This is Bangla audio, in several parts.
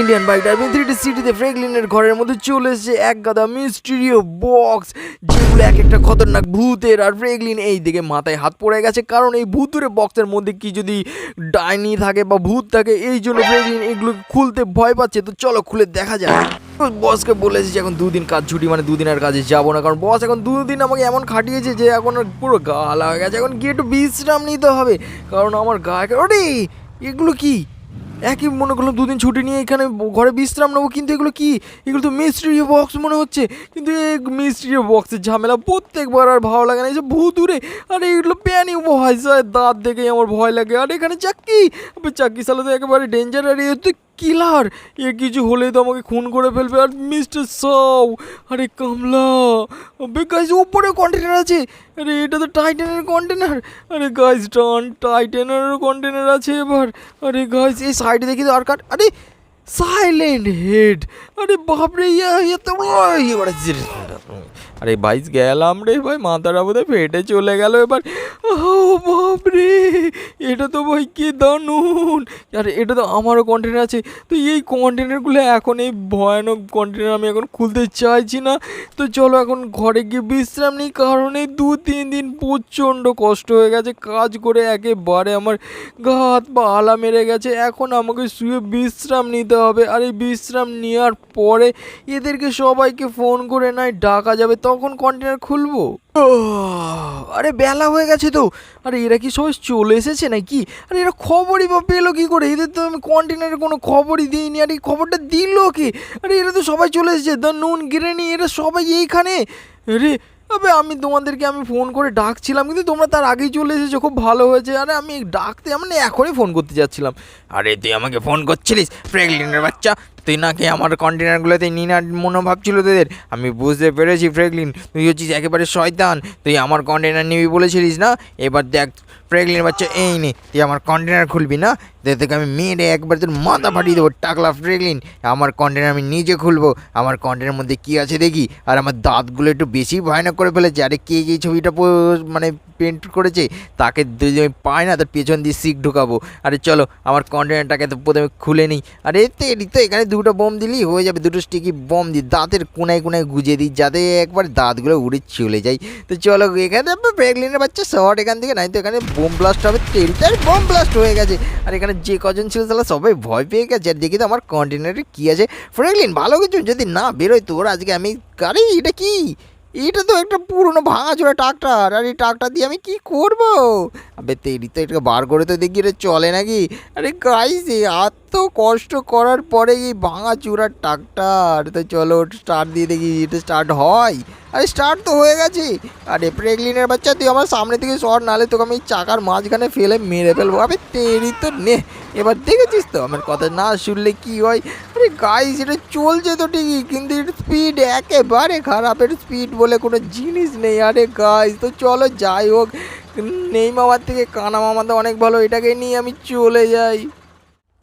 ইন্ডিয়ান বাইক ড্রাইভিং থ্রিটি সিটিতে ফ্র্যাঙ্কলিনের ঘরের মধ্যে চলে এসেছে এক গাদা মিস্টিরিও বক্স যেগুলো এক একটা খতরনাক ভূতের। আর ফ্র্যাঙ্কলিন এই দিকে মাথায় হাত পড়ে গেছে, কারণ এই ভূতুরে বক্সের মধ্যে কি যদি ডাইনি থাকে বা ভূত থাকে, এই জন্য ফ্র্যাঙ্কলিন এগুলো খুলতে ভয় পাচ্ছে। তো চলো খুলে দেখা যায় বসকে বলেছি যে এখন দুদিন কাজ ছুটি মানে দুদিন আর কাজে যাব না। কারণ বস এখন দুদিন আমাকে এমন খাটিয়েছে যে এখন পুরো গা লাগা গেছে। এখন গিয়ে একটু বিশ্রাম নিতে হবে, কারণ আমার গা ওরে, এগুলো কি? একই মনে করলাম দুদিন ছুটি নিয়ে এখানে ঘরে বিশ্রাম নেব, কিন্তু এগুলো কি? এগুলো তো মিস্ট্রি বক্স মনে হচ্ছে। কিন্তু এই মিস্ট্রি বক্সের ঝামেলা প্রত্যেকবার আর ভালো লাগে না। এই যে ভূতুরে আর এইগুলো প্যানি ভয় যায় দাঁত দেখে আমার ভয় লাগে। আর এখানে চাকি চাকি সালা তো একেবারে ডেঞ্জার আর এ তো কিলার? এ কিছু হলেই তো আমাকে খুন করে ফেলবে। আর মিস্টার সাউ, আরে কামলা গাইজ উপরে কন্টেনার আছে। আরে এটা তো টাইটানের কন্টেনার আরে গাইজ টান, টাইটানেরও কন্টেনার আছে এবার। আরে গাইজ এই সাইডে দেখি তো আর কাট আরে সাইলেন্ট হেড আরে বাপরে, ইয়া ইয়া তো এবার আরে বাইস গেলাম রে ভাই মাথাটা বোধহয় ফেটে চলে গেল এবার। ও বাপরে এটা তো ভাই কি দানুন আরে এটা তো আমারও কন্টেনার আছে। তো এই কন্টেনারগুলো এখন এই ভয়ানক কন্টেনার আমি এখন খুলতে চাইছি না। তো চলো এখন ঘরে গিয়ে বিশ্রাম নিই, কারণ এই দু তিন দিন প্রচণ্ড কষ্ট হয়ে গেছে। কাজ করে একেবারে আমার হাত পা আলা মেরে গেছে। এখন আমাকে শুয়ে বিশ্রাম নিতে হবে। আর এই বিশ্রাম নেওয়ার পরে এদেরকে সবাইকে ফোন করে নাই, ডাকা যাবে। তখন কন্টেনার খুলবো? আরে বেলা হয়ে গেছে তো। আরে এরা কি সবাই চলে এসেছে নাকি? আরে এরা খবরই বা পেল কি করে? এদের তো আমি কন্টেনারের কোনো খবরই দিইনি। আর এই খবরটা দিল কি? আরে এরা তো সবাই চলে এসেছে। দ্য নুন, গিরেনি, এরা সবাই এইখানে। রে আবে আমি তোমাদেরকে আমি ফোন করে ডাকছিলাম, কিন্তু তোমরা তার আগেই চলে এসেছ। খুব ভালো হয়েছে। আরে আমি ডাকতে মানে এখনই ফোন করতে যাচ্ছিলাম। আরে তুই আমাকে ফোন করছিলিস? ফ্রেগলিনের বাচ্চা। তুই নাকি আমার কন্টেনারগুলোতে নিনার মনোভাব ছিল তোদের? আমি বুঝতে পেরেছি ফ্রেগলিন তুই হচ্ছিস একেবারে শয়তান। তুই আমার কন্টেনার নিবি বলেছিলিস না? এবার দেখ ফ্রেগলিনের বাচ্চা, এই নে, তুই আমার কন্টেনার খুলবি না? তোকে আমি মেরে একবার তোর মাথা ফাটিয়ে দেবো, টাকলা ফ্রেগলিন আমার কন্টেনার আমি নিজে খুলবো। আমার কন্টেনার মধ্যে কি আছে দেখি? আর আমার দাঁতগুলো একটু বেশি ভয়ানক করে ফেলেছে। আরে কে এই ছবিটা মানে পেন্ট করেছে? তাকে যদি আমি পাই না, তার পেছন দিয়ে সিক ঢুকাবো। আরে চলো, আমার কন্টেনারটাকে তো প্রথমে খুলে নিই। আরে তেরি তো এখানে দুটো বোম দিলেই হয়ে যাবে, দুটো স্টিকি বোম দিই দাঁতের কোনায় কোনায় গুজে দিই, যাতে একবার দাঁতগুলো উড়ে চলে যায়। তো চলো, এখানে প্রেগলিনের বাচ্চা শর্ট এখান থেকে নাই তো এখানে বোম ব্লাস্ট হবে তেলটার বোম ব্লাস্ট হয়ে গেছে। আর এখানে যে কজন ছিল তাহলে সবাই ভয় পেয়ে গেছে। আর দেখি তো আমার কন্টেনারে কী আছে। ফ্রেগলিন ভালো কিছু? যদি না বেরোয় তোর আজকে আমি আরে এটা কি? এটা তো একটা পুরনো ভাঙা ছোড়া ট্রাক্টার আর এই ট্রাক্টার দিয়ে আমি কি করব? আবে, তেরি তো এটাকে বার করে তো দেখি, এটা চলে নাকি? আরে গাইস এত কষ্ট করার পরে এই ভাঙাচোরা ট্রাক্টর। তো চলো স্টার্ট দিয়ে দেখি এটা স্টার্ট হয়। আরে স্টার্ট তো হয়ে গেছে। আরে প্রেগলিনের বাচ্চা, তুই আমার সামনে থেকে শর্ট নালে তোকে আমি চাকার মাঝখানে ফেলে মেরে ফেলব। আবে তেরি তো নে। এবার দেখেছিস তো? আমার কথা না শুনলে কি হয়? আরে গাইস এটা চলছে তো ঠিকই, কিন্তু স্পিড একেবারে খারাপ এর স্পিড বলে কোনো জিনিস নেই। আরে গাইস তো চলো যাই হোক। নেই মামার থেকে, কানা মামা তো অনেক ভালো, এটাকে নিয়ে আমি চলে যাই।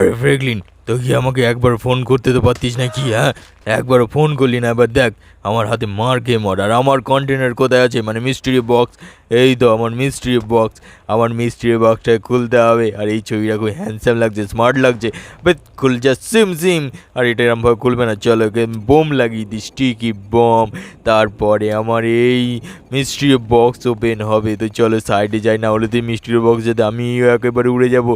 ফ্রেগলিন তো কি আমাকে একবার ফোন করতে তো পারতিস না কি হ্যাঁ? একবার ফোন করলি না, এবার দেখ, আমার হাতে মার কে মর আর আমার কন্টেনার কোথায় আছে? মানে মিস্ট্রি বক্স এই তো, আমার মিস্ট্রি বক্স আমার মিস্ট্রি বক্সটা খুলতে হবে। আর এই ছবিটা খুব হ্যান্ডসাম লাগছে স্মার্ট লাগছে। বেশ খুল যা সিম সিম। আর এটা এরমভাবে খুলবে না। চলো বোম লাগিয়ে দিই স্টিকি বোম তারপরে আমার এই মিস্ট্রি বক্স ওপেন হবে। তো চলো সাইডে যাই, না হলে তো মিস্ট্রি বক্স যাতে আমি একেবারে উড়ে যাব।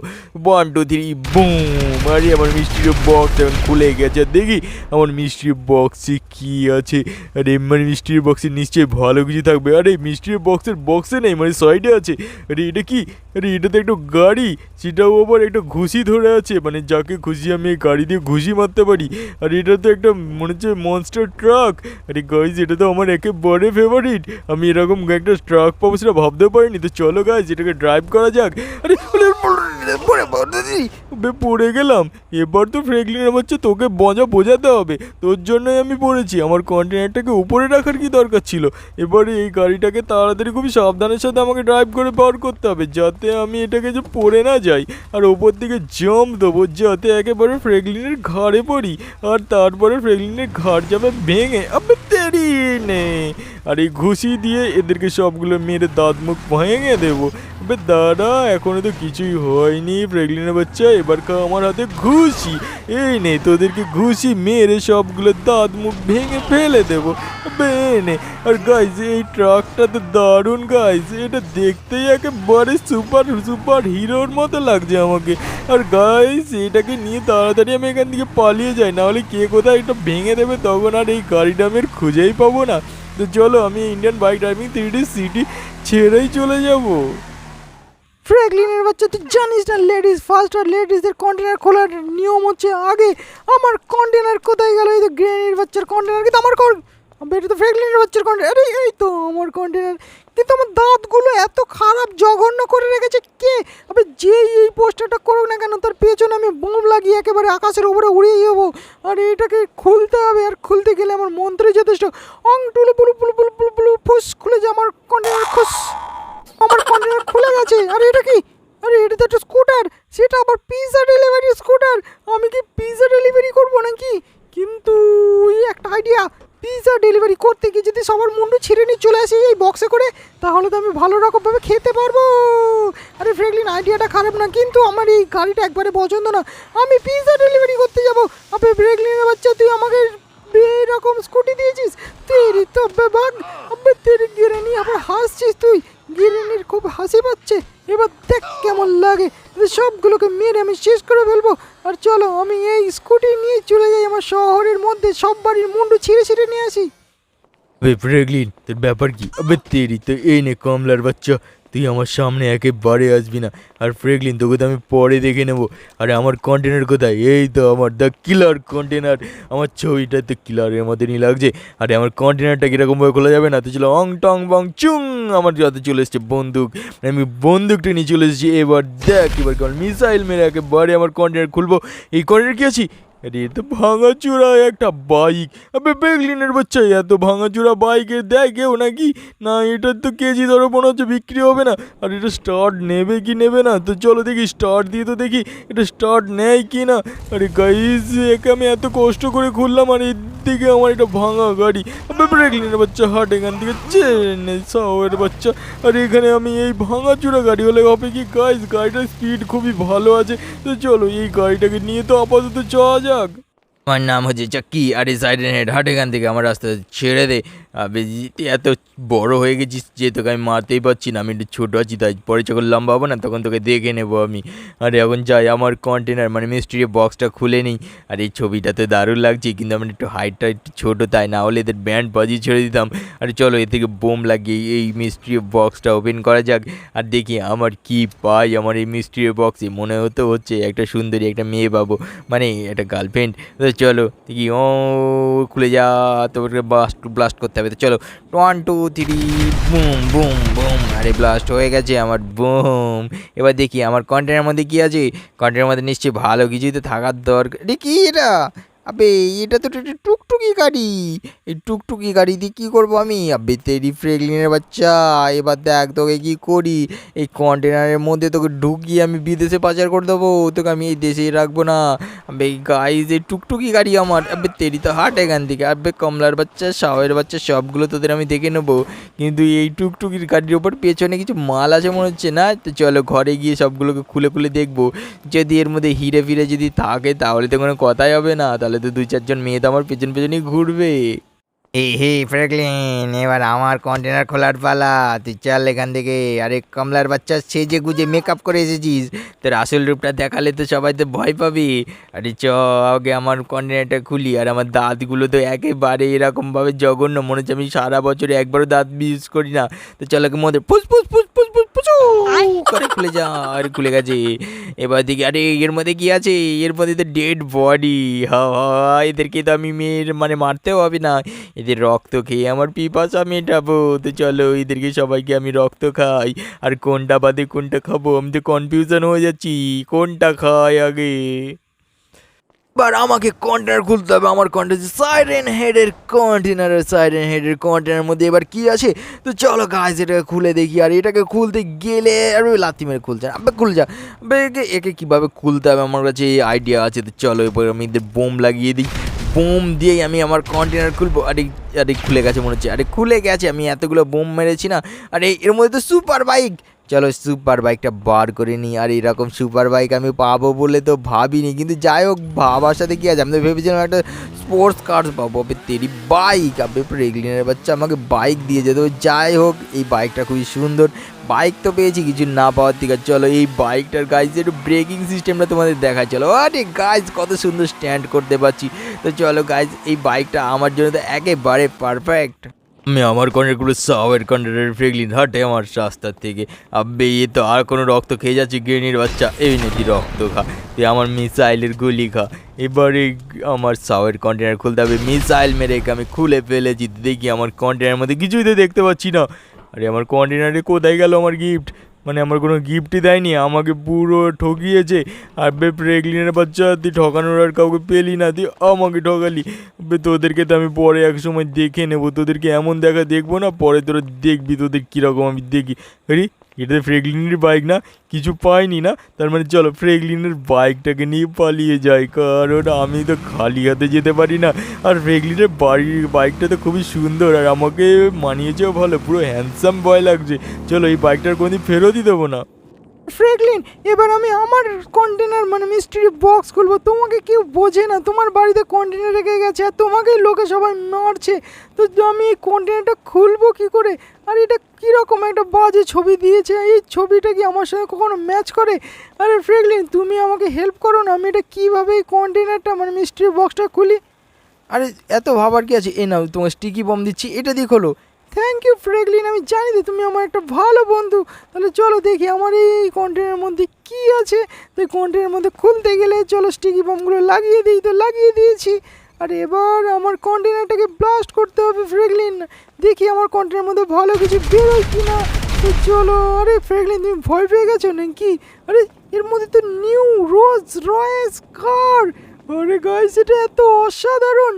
ওয়ান টু থ্রি বুম আরে, আমার মিষ্টির বক্স এখন খুলে গেছে। দেখি আমার মিষ্টির বক্সে কি আছে। আরে মানে মিষ্টির বক্সে নিশ্চয়ই ভালো কিছু থাকবে। আরে, মিষ্টির বক্সের বক্সে নেই মানে সাইডে আছে। আরে, এটা কি? আরে এটা তো একটা গাড়ি? সেটাও আবার একটা ঘুষি ধরে আছে। মানে যাকে খুশি আমি এই গাড়ি দিয়ে ঘুষি মারতে পারি। আর এটা তো একটা মনে হচ্ছে মনস্টার ট্রাক আরে গাইজ এটা তো আমার একেবারে ফেভারিট আমি এরকম একটা ট্রাক পাবো সেটা ভাবতে পারিনি। তো চলো গাইজ এটাকে ড্রাইভ করা যাক। আরে পড়ে গেলাম। এবার তো ফ্রেগলিনের হচ্ছে তোকে মজা বোঝাতে হবে। তোর জন্যই আমি পড়েছি। আমার কন্টেনারটাকে উপরে রাখার কি দরকার ছিল? এবারে এই গাড়িটাকে তাড়াতাড়ি খুবই সাবধানের সাথে আমাকে ড্রাইভ করে পার করতে হবে, যাতে আমি এটাকে যে পড়ে না যাই। আর ওপর দিকে জম দেবো, যাতে একেবারে ফ্রেগলিনের ঘাড়ে পড়ি। আর তারপরে ফ্রেগলিনের ঘাড় যাবে ভেঙে আমি তেরি নে। আর এই ঘুষি দিয়ে এদেরকে সবগুলো মেরে দাঁত মুখ ভেঙে দেবো। আবে দাদা, এখনও তো কিছুই হয়নি ফ্রেগলিনের বাচ্চা, এবার খা, আমার হাতে ঘুষি। এই নে, তোদেরকে ঘুষি মেরে সবগুলো দাঁত মুখ ভেঙে ফেলে দেবো। নে। আর গাইজ এই ট্রাকটা তো দারুণ গাইজ এটা দেখতেই একেবারে সুপার সুপার হিরোর মতো লাগছে আমাকে। আর গাইজ এটাকে নিয়ে তাড়াতাড়ি আমি এখান থেকে পালিয়ে যাই। নাহলে কে কোথায় এটা ভেঙে দেবে তখন আর এই গাড়িটা আমি খুঁজেই পাবো না। তো চলো, আমি Indian bike driving three city ছেড়েই চলে যাব। ফ্র্যাঙ্কলিনের বাচ্চা তুই জানিস না লেডিস ফার্স্ট আর লেডিসদের কন্টেনার খোলার নিয়ম হচ্ছে আগে আমার কন্টেনার কোথায় গেল এই তো গ্রেনির বাচ্চার কন্টেনার কিন্তু আমার এটা তো ফ্র্যাঙ্কলিনের বাচ্চার কন্টেনার আরে এই তো আমার কন্টেনার কিন্তু আমার দাঁতগুলো এত খারাপ জঘন্য করে রেখেছে কে আবে যেই এই পোস্টারটা করুক না কেন তার পেছনে আমি বোম লাগিয়ে একেবারে আকাশের উপরে উড়িয়ে যাব আর এটাকে খুলতে হবে আর খুলতে গেলে আমার মন্ত্রী যথেষ্ট অং টুলু পুলু পুলু পুলু পুলু পুলু ফুস খুলে যে আমার কন্টেনার খুস আমার কন্টেনার খুলে গেছে। আরে এটা কি? আরে এটা তো একটা স্কুটার সেটা আবার পিৎজা ডেলিভারি স্কুটার আমি কি পিৎজা ডেলিভারি করব নাকি? কিন্তু এই একটা আইডিয়া পিৎজা ডেলিভারি করতে গিয়ে যদি সবার মুন্ডু ছিঁড়ে নিয়ে চলে আসি এই বক্সে করে, তাহলে তো আমি ভালো রকমভাবে খেতে পারব। আরে ফ্রেগলিন আইডিয়াটা খারাপ না, কিন্তু আমার এই গাড়িটা একবারে পছন্দ না। আমি পিৎজা ডেলিভারি করতে যাব। আপনি ফ্রেগলিনের বাচ্চা, তুই আমাকে এরকম স্কুটি দিয়েছিস? তেরি তো বেবাগ আবে তেরি গিরানি, আবার হাসছিস তুই গিরানির খুব হাসি পাচ্ছে এবার দেখ কেমন লাগে এদের সবগুলোকে মেরে আমি শেষ করে ফেলব। আর চলো, আমি এই স্কুটি নিয়ে চলে যাই, আমার শহরের মধ্যে সব বাড়ির মুন্ডু ছিঁড়ে ছিঁড়ে নিয়ে আসি। ফ্রেগলিন তোর ব্যাপার কি? তেরি, তো এই নে কমলার বাচ্চা। তুই আমার সামনে একেবারে আসবি না। আর ফ্রেগলিন, তোকে তো আমি পরে দেখে নেব। আরে আমার কন্টেনার কোথায়? এই তো আমার দ্য কিলার কন্টেনার আমার ছবিটা তো কিলারের মতনই লাগছে। আরে আমার কন্টেনারটা কীরকমভাবে খোলা যাবে না? তো ছিল অং টং বং চুং আমার হাতে চলে এসছে বন্দুক। আমি বন্দুকটা নিয়ে চলে এসেছি। এবার দেখ, এবার কেমন মিসাইল মেরে একেবারে আমার কন্টেনার খুলবো। এই কন্টেনার কি আছি? আরে এ তো ভাঙাচোরা একটা বাইক আবে বেগলিনের বাচ্চা, এত ভাঙাচোরা বাইকে দেয় কেউ নাকি? না, এটার তো কেজি ধরো মনে হচ্ছে বিক্রি হবে না। আর এটা স্টার্ট নেবে কি নেবে না? তো চলো দেখি স্টার্ট দিয়ে তো দেখি, এটা স্টার্ট নেয় কি না? আরে গাইজ একে আমি এত কষ্ট করে খুললাম, আর এদিকে আমার এটা ভাঙা গাড়ি। আবে বেগলিনের বাচ্চা, হাট এখান থেকে চেনে সাওয়ের বাচ্চা। আর এখানে আমি এই ভাঙাচোরা গাড়ি হলে হবে কি? গাইজ গাড়িটার স্পিড খুবই ভালো আছে। তো চলো, এই গাড়িটাকে নিয়ে তো আপাতত যাওয়া যাক আমার নাম হচ্ছে চাকি, আর এই সাইডের হেড হাট এখান থেকে আমার রাস্তা ছেড়ে দে। তুই এত বড় হয়ে গেছিস যে তোকে আমি মারতেই পারছি না, আমি একটু ছোটো আছি, তাই পরে যখন লম্বা হব না, তখন তোকে দেখে নেব আমি। আর, এখন যাই, আমার কন্টেনার মানে মিস্ত্রি বক্সটা খুলে নিই। আর এই ছবিটা তো দারুণ লাগছে, কিন্তু আমার একটু হাইটটা একটু ছোটো, তাই না হলে এদের ব্যান্ড বাজিয়ে ছেড়ে দিতাম। আর চলো এ থেকে বোম লাগিয়ে এই মিস্ত্রি বক্সটা ওপেন করা যাক, আর দেখি আমার কি পাই আমার এই মিস্ত্রি বক্সে মনে হতো হচ্ছে একটা সুন্দরী একটা মেয়ে পাবো মানে একটা গার্লফ্রেন্ড চলো, দেখি, ও, খুলে যা, তারপরে ব্লাস্ট ব্লাস্ট করতে হবে। তো চলো one two three boom boom boom আরে ব্লাস্ট হয়ে গেছে আমার বুম এবার দেখি আমার কন্টেনের মধ্যে কি আছে? কন্টেনের মধ্যে নিশ্চয়ই ভালো কিছুই তো থাকার দরকার। কি এটা? আবে, এটা তো টুকটুকি গাড়ি। এই টুকটুকি গাড়ি দিয়ে কী করব আমি? আবে, তেরি ফ্রেগলিনের বাচ্চা, এবার দেখ তোকে কী করি। এই কন্টেনারের মধ্যে তোকে ঢুকিয়ে আমি বিদেশে পাচার করে দেবো। তোকে আমি এই দেশেই রাখব না। আবে গাইজ যে টুকটুকি গাড়ি আমার। আবে, তেরি তো হাট এখান থেকে। আবে, কমলার বাচ্চা, শাওয়ের বাচ্চা, সবগুলো তোদের আমি দেখে নেব। কিন্তু এই টুকটুকির গাড়ির ওপর পেছনে কিছু মাল আছে মনে হচ্ছে না? তো চলো ঘরে গিয়ে সবগুলোকে খুলে খুলে দেখব। যদি এর মধ্যে হিরে ফিরে যদি থাকে, তাহলে তো কোনো কথাই হবে না। তাহলে তো দুই চারজন মেয়ে তো আমার পেছন পেছনই ঘুরবে। হে হে ফ্র্যাঙ্কলিন এবার আমার কন্টেনার খোলার পালা। তুই চল এখান থেকে। আরে, কমলার বাচ্চা, সেজে গুজে মেকআপ করে এসেছিস। তোর আসল রূপটা দেখালে তো সবাই তো ভয় পাবি। আরে, চ, আগে আমার কন্টেনারটা খুলি। আর আমার দাঁতগুলো তো একেবারে এরকমভাবে জঘন্য। মনে হচ্ছে আমি সারা বছরে একবারও দাঁত ইউজ করি না। তো চল আগে মধ্যে ফুস ফুস ফুস খুলে যা, আর খুলে গেছে। এবার দেখি, আরে এর মধ্যে কি আছে? এর মধ্যে তো ডেড বডি হা এদেরকে তো আমি মেয়ের মানে মারতেও হবে না। এদের রক্ত খেয়ে আমার পিপাসা মেটাবো। তো চলো, এদেরকে সবাইকে আমি রক্ত খাই। আর কোনটা বাদে কোনটা খাব? আমি তো কনফিউশন হয়ে যাচ্ছি। কোনটা খাই আগে? এবার আমাকে কন্টেনার খুলতে হবে। আমার কন্টেনার সাইরেন হেডের কন্টেনারের সাইরেন হেডের কন্টেনার মধ্যে এবার কি আছে? তো চলো গাছ এটাকে খুলে দেখি। আর এটাকে খুলতে গেলে, আর লাথি মেরে খুলছে না। খুলে যা। একে একে কীভাবে খুলতে হবে? আমার কাছে এই আইডিয়া আছে। তো চলো এবার আমি এদের বোম লাগিয়ে দিই। বোম দিয়েই আমি আমার কন্টেনার খুলবো। আরে আরে খুলে গেছে মনে হচ্ছে। আরে, খুলে গেছে। আমি এতগুলো বোম মেরেছি না। আরে, এর মধ্যে তো সুপার বাইক চলো সুপার বাইকটা বার করে নিই। আর এরকম সুপার বাইক আমি পাবো বলে তো ভাবিনি। কিন্তু যাই হোক, ভাবার সাথে কি আছে? আমি তো ভেবেছিলাম একটা স্পোর্টস কার পাবো। তেরি বাইক! আবে প্রেগলিনের বাচ্চা আমাকে বাইক দিয়ে যেত। যাই হোক, এই বাইকটা খুবই সুন্দর। বাইক তো পেয়েছি, কিছু না পাওয়ার থেকে। চলো এই বাইকটার গাইজ একটু ব্রেকিং সিস্টেমটা তোমাদের দেখা চলো, আরে গাইজ কত সুন্দর স্ট্যান্ড করতে পারছি। তো চলো গাইজ এই বাইকটা আমার জন্য তো একেবারে পারফেক্ট আমি আমার কন্ট্রাক্টগুলো সাওয়ের কনের ফ্রেগলিন হাটে আমার রাস্তার থেকে। আব্বে, এ তো আর কোনো রক্ত খেয়ে যাচ্ছে, গ্রেনির বাচ্চা। এই নাকি রক্ত খা। তুই আমার মিসাইলের গুলি খা। এবারে আমার সাওয়ের কন্টেনার খুলতে হবে। মিসাইল মেরে আমি খুলে ফেলেছি। দেখি আমার কন্টেনার মধ্যে কিছুই তো দেখতে পাচ্ছি না। আরে, আমার কন্টেনারে কোথায় গেল আমার গিফট মানে আমার কোনো গিফটই দেয়নি, আমাকে পুরো ঠকিয়েছে। আর বে প্রেগলিনের বাচ্চা, তুই ঠকানোর আর কাউকে পেলি না, তুই আমাকে ঠকালি। বে তোদেরকে তো আমি পরে এক সময় দেখে নেব, তোদেরকে এমন দেখা দেখব না, পরে তোরা দেখবি তোদের কীরকম আমি দেখি। আরে এটা ফ্রেগলিনের বাইক না, কিছু পাইনি না, তার মানে চলো ফ্রেগলিনের বাইকটাকে নিয়ে পালিয়ে যাই, কারণ আমি তো খালি হাতে যেতে পারি না। আর ফ্রেগলিনের বাড়ির বাইকটা তো খুবই সুন্দর, আর আমাকে মানিয়েছেও ভালো, পুরো হ্যান্ডসাম বয় লাগছে। চলো এই বাইকটার কোনোদিন ফেরতই দেবো না। ফ্রেগলিন, এবার আমি আমার কন্টেনার মানে মিস্ট্রি বক্স খুলবো। তোমাকে কেউ বোঝে না, তোমার বাড়িতে কন্টেনার রেখে গেছে আর তোমাকেই লোকে সবাই মারছে তো আমি এই কন্টেনারটা খুলবো কি করে? আর এটা কীরকম একটা বাজে ছবি দিয়েছে? এই ছবিটা কি আমার সঙ্গে কখনো ম্যাচ করে? আরে ফ্রেগলিন, তুমি আমাকে হেল্প করো না, আমি এটা কীভাবে এই কন্টেনারটা মানে মিস্ট্রি বক্সটা খুলি? আরে, এত ভাবার কি আছে? এ নাও তোমার স্টিকি বম দিচ্ছি, এটা দিয়ে খোলো। থ্যাংক ইউ ফ্রেগলিন আমি জানি যে তুমি আমার একটা ভালো বন্ধু। তাহলে চলো দেখি আমার এই কন্টেনের মধ্যে কি আছে। তো এই মধ্যে খুলতে গেলে চলো স্টিকি বমগুলো লাগিয়ে দিই। তো লাগিয়ে দিয়েছি। আর এবার আমার কন্টেনারটাকে ব্লাস্ট করতে হবে ফ্রেগলিন দেখি আমার কন্টেনারের মধ্যে ভালো কিছু বেরোয় কি না তো চলো, আরে ফ্রেগলিন তুমি ভয় পেয়ে গেছো নাকি? আরে, এর মধ্যে তো নিউ রোজ রয়েস কার আরে গাইস এটা এত অসাধারণ।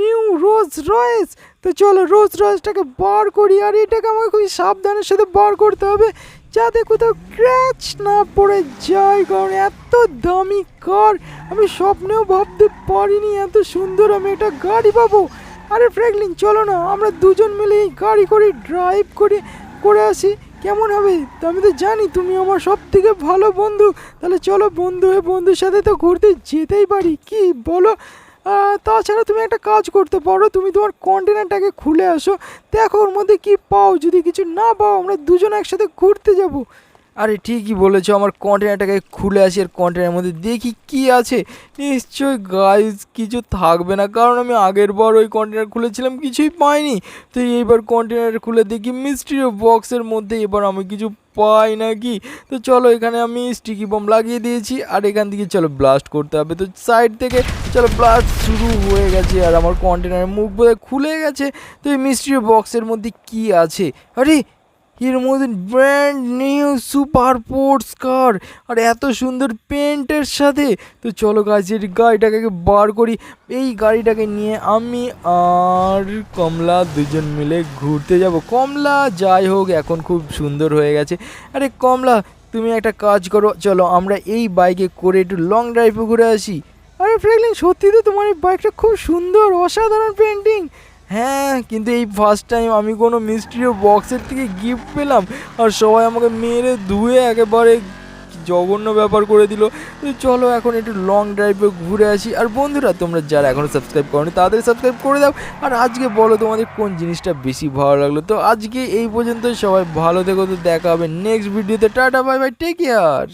New Rolls Royce. তো চলো রোজ রয়েসটাকে বার করি, আর এটাকে আমাকে খুবই সাবধানের সাথে বার করতে হবে, যাতে কোথাও ক্র্যাচ না পড়ে যায়, কারণ এত দামি কার। আমি স্বপ্নেও ভাবতে পারিনি এত সুন্দর আমি এটা গাড়ি পাবো। আরে ফ্র্যাঙ্কলিন, চলো না, আমরা দুজন মিলে এই গাড়ি করে ড্রাইভ করে করে আসি। কেমন হবে? তো আমি তো জানি তুমি আমার সব থেকে ভালো বন্ধু। তাহলে চলো বন্ধু হয়ে বন্ধুর সাথে তো ঘুরতে যেতেই পারি। কি বলো? তাছাড়া তুমি একটা কাজ করতে পারো, তুমি তোমার কন্টেনারটাকে খুলে আসো, দেখো ওর মধ্যে কি পাও, যদি কিছু না পাও, আমরা দুজন একসাথে ঘুরতে যাব। আরে ঠিকই বলেছ, আমার কন্টেনারটাকে খুলে আসি আর কন্টেনারের মধ্যে দেখি কি আছে। নিশ্চয়ই গাইজ কিছু থাকবে না, কারণ আমি আগের বার ওই কন্টেনার খুলেছিলাম, কিছুই পাইনি। তো এইবার কন্টেনার খুলে দেখি মিস্ট্রি বক্সের মধ্যে এবার আমি কিছু পাই নাকি? তো চলো এখানে আমি স্টিকি বম লাগিয়ে দিয়েছি, আর এখান থেকে চলো ব্লাস্ট করতে হবে। তো সাইড থেকে চলো ব্লাস্ট শুরু হয়ে গেছে, আর আমার কন্টেনারের মুখ বোধহয় খুলে গেছে। তো এই মিস্ট্রি বক্সের মধ্যে কি আছে? আরে এর মধ্যে brand new super sports car আর এত সুন্দর পেন্টের সাথে। তো চলো গাছ এই গাড়িটাকে বার করি। এই গাড়িটাকে নিয়ে আমি আর কমলা দুজন মিলে ঘুরতে যাব। কমলা, যাই হোক, এখন খুব সুন্দর হয়ে গেছে। আরে কমলা, তুমি একটা কাজ করো। চলো আমরা এই বাইকে করে একটু লং ড্রাইভে ঘুরে আসি। আরে ফ্র্যাঙ্কলিন সত্যি তো তোমার এই বাইকটা খুব সুন্দর, অসাধারণ পেন্টিং হ্যাঁ কিন্তু এই ফার্স্ট টাইম আমি কোনো মিস্ট্রি বক্সের থেকে গিফট পেলাম আর সবাই আমাকে মেরে ধুয়ে একেবারে জঘন্য ব্যাপার করে দিল। চলো এখন একটু লং ড্রাইভে ঘুরে আসি। আর বন্ধুরা, তোমরা যারা এখনও সাবস্ক্রাইব করো তাদের সাবস্ক্রাইব করে দাও। আর আজকে বলো তোমাদের কোন জিনিসটা বেশি ভালো লাগল? তো আজকে এই পর্যন্ত সবাই ভালো থেকো, তো দেখা হবে নেক্সট ভিডিওতে tata bye bye take care